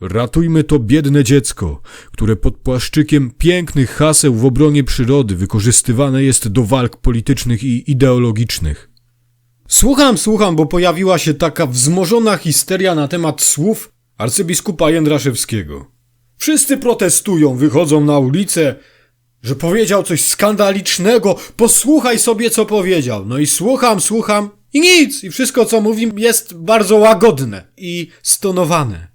Ratujmy to biedne dziecko, które pod płaszczykiem pięknych haseł w obronie przyrody wykorzystywane jest do walk politycznych i ideologicznych. Słucham, słucham, bo pojawiła się taka wzmożona histeria na temat słów arcybiskupa Jędraszewskiego. Wszyscy protestują, wychodzą na ulicę, że powiedział coś skandalicznego. Posłuchaj sobie, co powiedział. No i słucham, słucham i nic. I wszystko, co mówi, jest bardzo łagodne i stonowane.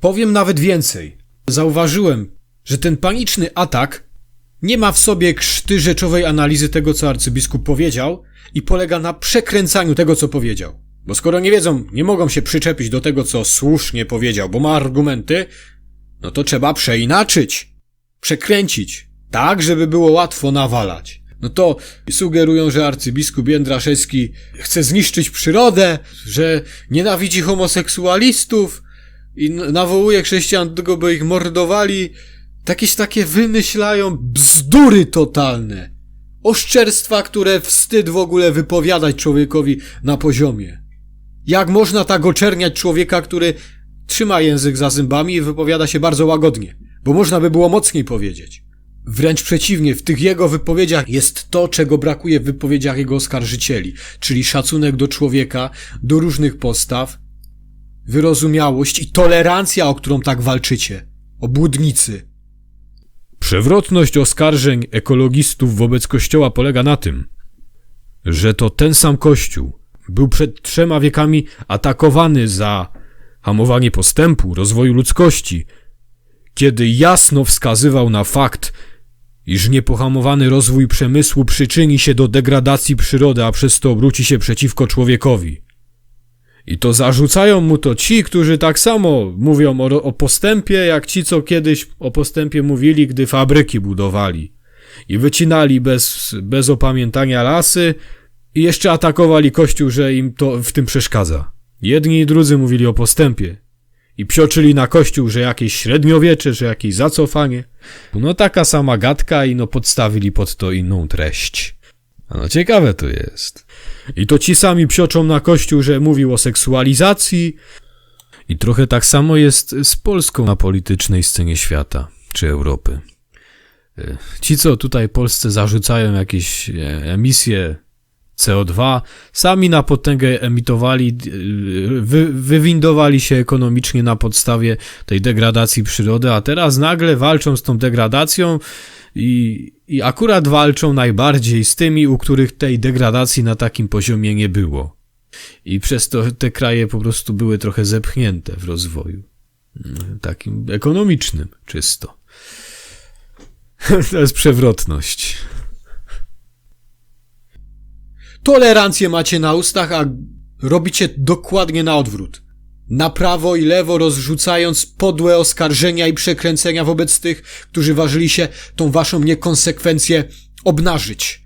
Powiem nawet więcej. Zauważyłem, że ten paniczny atak nie ma w sobie krzty rzeczowej analizy tego, co arcybiskup powiedział i polega na przekręcaniu tego, co powiedział. Bo skoro nie wiedzą, nie mogą się przyczepić do tego, co słusznie powiedział, bo ma argumenty, no to trzeba przeinaczyć, przekręcić, tak, żeby było łatwo nawalać. No to sugerują, że arcybiskup Jędraszewski chce zniszczyć przyrodę, że nienawidzi homoseksualistów i nawołuje chrześcijan do tego, by ich mordowali. Jakieś takie wymyślają bzdury totalne. Oszczerstwa, które wstyd w ogóle wypowiadać człowiekowi na poziomie. Jak można tak oczerniać człowieka, który trzyma język za zębami i wypowiada się bardzo łagodnie? Bo można by było mocniej powiedzieć. Wręcz przeciwnie, w tych jego wypowiedziach jest to, czego brakuje w wypowiedziach jego oskarżycieli, czyli szacunek do człowieka, do różnych postaw, wyrozumiałość i tolerancja, o którą tak walczycie. Obłudnicy. Przewrotność oskarżeń ekologistów wobec Kościoła polega na tym, że to ten sam Kościół był przed trzema wiekami atakowany za hamowanie postępu, rozwoju ludzkości, kiedy jasno wskazywał na fakt, iż niepohamowany rozwój przemysłu przyczyni się do degradacji przyrody, a przez to obróci się przeciwko człowiekowi. I to zarzucają mu to ci, którzy tak samo mówią o, o postępie, jak ci, co kiedyś o postępie mówili, gdy fabryki budowali. I wycinali bez, bez opamiętania lasy i jeszcze atakowali Kościół, że im to w tym przeszkadza. Jedni i drudzy mówili o postępie. I psioczyli na Kościół, że jakieś średniowiecze, że jakieś zacofanie. No taka sama gadka i no podstawili pod to inną treść. No ciekawe to jest. I to ci sami psioczą na Kościół, że mówił o seksualizacji. I trochę tak samo jest z Polską na politycznej scenie świata, czy Europy. E, Ci, co tutaj Polsce zarzucają jakieś e, emisje CO2, sami na potęgę emitowali, d- wy, wywindowali się ekonomicznie na podstawie tej degradacji przyrody, a teraz nagle walczą z tą degradacją i, i akurat walczą najbardziej z tymi, u których tej degradacji na takim poziomie nie było. I przez to te kraje po prostu były trochę zepchnięte w rozwoju. Mm, Takim ekonomicznym, czysto. To jest przewrotność. Tolerancję macie na ustach, a robicie dokładnie na odwrót. Na prawo i lewo rozrzucając podłe oskarżenia i przekręcenia wobec tych, którzy ważyli się tą waszą niekonsekwencję obnażyć.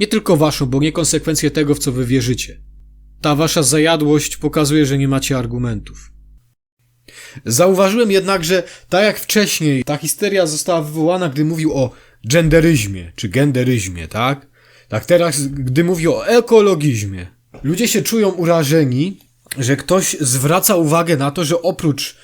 Nie tylko waszą, bo niekonsekwencję tego, w co wy wierzycie. Ta wasza zajadłość pokazuje, że nie macie argumentów. Zauważyłem jednak, że tak jak wcześniej, ta histeria została wywołana, gdy mówił o genderyzmie, czy genderyzmie, tak? Tak teraz, gdy mówi o ekologizmie. Ludzie się czują urażeni, że ktoś zwraca uwagę na to, że oprócz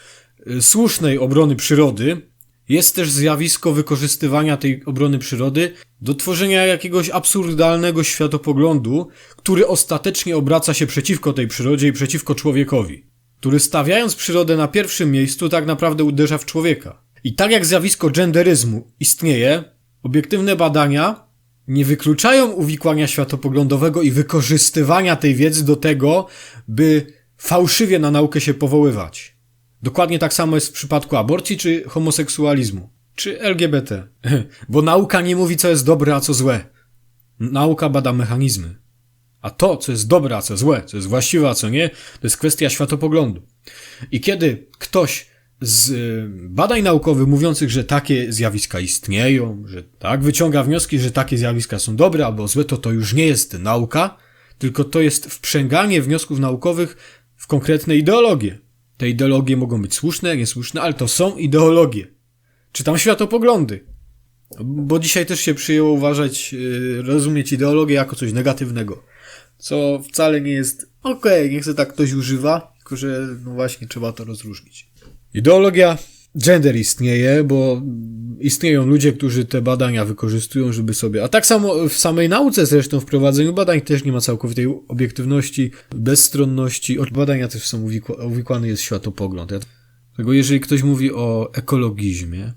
y, słusznej obrony przyrody, jest też zjawisko wykorzystywania tej obrony przyrody do tworzenia jakiegoś absurdalnego światopoglądu, który ostatecznie obraca się przeciwko tej przyrodzie i przeciwko człowiekowi, który stawiając przyrodę na pierwszym miejscu tak naprawdę uderza w człowieka. I tak jak zjawisko genderyzmu istnieje, obiektywne badania nie wykluczają uwikłania światopoglądowego i wykorzystywania tej wiedzy do tego, by fałszywie na naukę się powoływać. Dokładnie tak samo jest w przypadku aborcji czy homoseksualizmu, czy LGBT. Bo nauka nie mówi, co jest dobre, a co złe. Nauka bada mechanizmy. A to, co jest dobre, a co złe, co jest właściwe, a co nie, to jest kwestia światopoglądu. I kiedy ktoś z y, badań naukowych mówiących, że takie zjawiska istnieją, że tak wyciąga wnioski, że takie zjawiska są dobre albo złe, to to już nie jest nauka, tylko to jest wprzęganie wniosków naukowych w konkretne ideologie. Te ideologie mogą być słuszne, niesłuszne, ale to są ideologie. Czy tam światopoglądy. Bo dzisiaj też się przyjęło uważać, yy, rozumieć ideologię jako coś negatywnego. Co wcale nie jest okej, niech se tak ktoś używa. tylko że no właśnie trzeba to rozróżnić. Ideologia gender istnieje, bo istnieją ludzie, którzy te badania wykorzystują, żeby sobie. A tak samo w samej nauce zresztą, w prowadzeniu badań też nie ma całkowitej obiektywności, bezstronności. Od badania też są uwikła- uwikłany jest światopogląd. Ja- Tego jeżeli ktoś mówi o ekologizmie,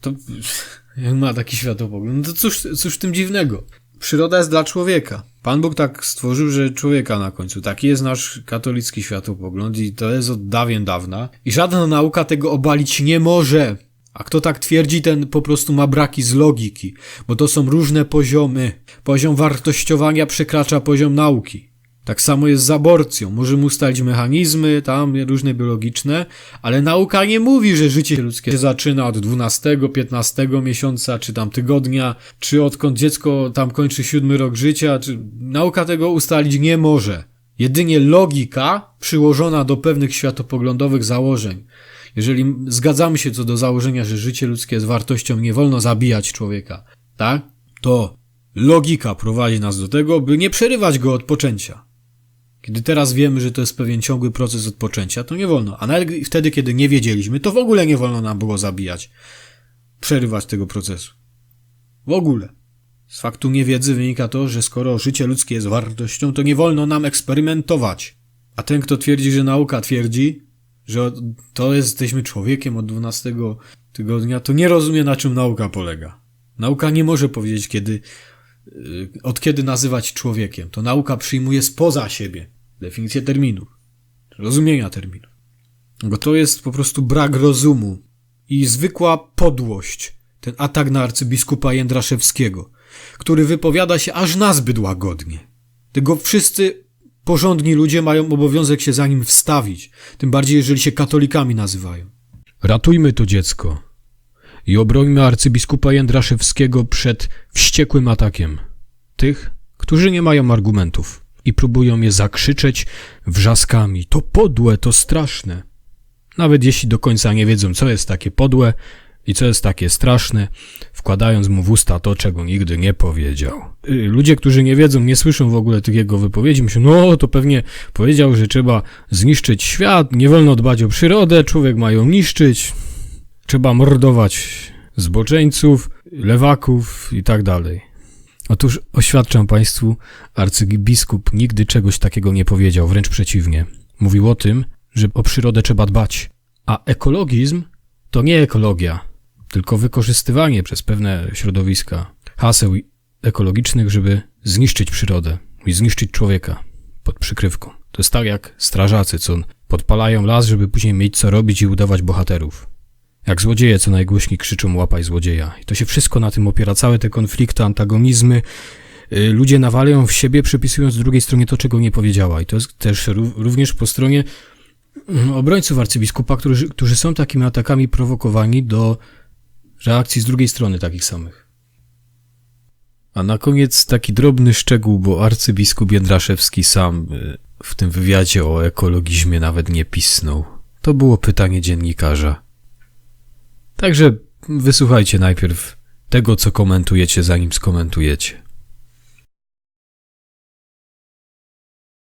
to jak ma taki światopogląd, no to cóż, cóż w tym dziwnego? Przyroda jest dla człowieka. Pan Bóg tak stworzył, że człowieka na końcu. Taki jest nasz katolicki światopogląd i to jest od dawien dawna. I żadna nauka tego obalić nie może. A kto tak twierdzi, ten po prostu ma braki z logiki, bo to są różne poziomy. Poziom wartościowania przekracza poziom nauki. Tak samo jest z aborcją. Możemy ustalić mechanizmy, tam różne biologiczne, ale nauka nie mówi, że życie ludzkie się zaczyna od 12, 15 miesiąca, czy tam tygodnia, czy odkąd dziecko tam kończy siódmy rok życia, czy nauka tego ustalić nie może. Jedynie logika przyłożona do pewnych światopoglądowych założeń. Jeżeli zgadzamy się co do założenia, że życie ludzkie jest wartością, nie wolno zabijać człowieka, tak? To logika prowadzi nas do tego, by nie przerywać go od poczęcia. Kiedy teraz wiemy, że to jest pewien ciągły proces odpoczęcia, to nie wolno. A nawet wtedy, kiedy nie wiedzieliśmy, to w ogóle nie wolno nam było zabijać, przerywać tego procesu. W ogóle. Z faktu niewiedzy wynika to, że skoro życie ludzkie jest wartością, to nie wolno nam eksperymentować. A ten, kto twierdzi, że nauka twierdzi, że to jesteśmy człowiekiem od 12 tygodnia, to nie rozumie, na czym nauka polega. Nauka nie może powiedzieć, kiedy od kiedy nazywać człowiekiem. To nauka przyjmuje spoza siebie definicję terminów, rozumienia terminów. Bo to jest po prostu brak rozumu i zwykła podłość. Ten atak na arcybiskupa Jędraszewskiego, który wypowiada się aż nazbyt łagodnie. Tego wszyscy porządni ludzie mają obowiązek się za nim wstawić, tym bardziej jeżeli się katolikami nazywają. Ratujmy to dziecko i obrońmy arcybiskupa Jędraszewskiego przed wściekłym atakiem tych, którzy nie mają argumentów i próbują je zakrzyczeć wrzaskami. To podłe, to straszne. Nawet jeśli do końca nie wiedzą, co jest takie podłe i co jest takie straszne, wkładając mu w usta to, czego nigdy nie powiedział. Y, Ludzie, którzy nie wiedzą, nie słyszą w ogóle tych jego wypowiedzi, myślą, no to pewnie powiedział, że trzeba zniszczyć świat, nie wolno dbać o przyrodę, człowiek ma ją niszczyć, trzeba mordować zboczeńców, lewaków i tak dalej. Otóż oświadczam Państwu, arcybiskup nigdy czegoś takiego nie powiedział, wręcz przeciwnie. Mówił o tym, że o przyrodę trzeba dbać. A ekologizm to nie ekologia, tylko wykorzystywanie przez pewne środowiska haseł ekologicznych, żeby zniszczyć przyrodę i zniszczyć człowieka pod przykrywką. To jest tak jak strażacy, co podpalają las, żeby później mieć co robić i udawać bohaterów. Jak złodzieje, co najgłośniej krzyczą łapaj złodzieja. I to się wszystko na tym opiera, całe te konflikty, antagonizmy. Y, Ludzie nawalają w siebie, przypisując drugiej stronie to, czego nie powiedziała. I to jest też ró- również po stronie mm, obrońców arcybiskupa, którzy, którzy są takimi atakami prowokowani do reakcji z drugiej strony takich samych. A na koniec taki drobny szczegół, bo arcybiskup Jędraszewski sam y, w tym wywiadzie o ekologizmie nawet nie pisnął. To było pytanie dziennikarza. Także wysłuchajcie najpierw tego, co komentujecie, zanim skomentujecie.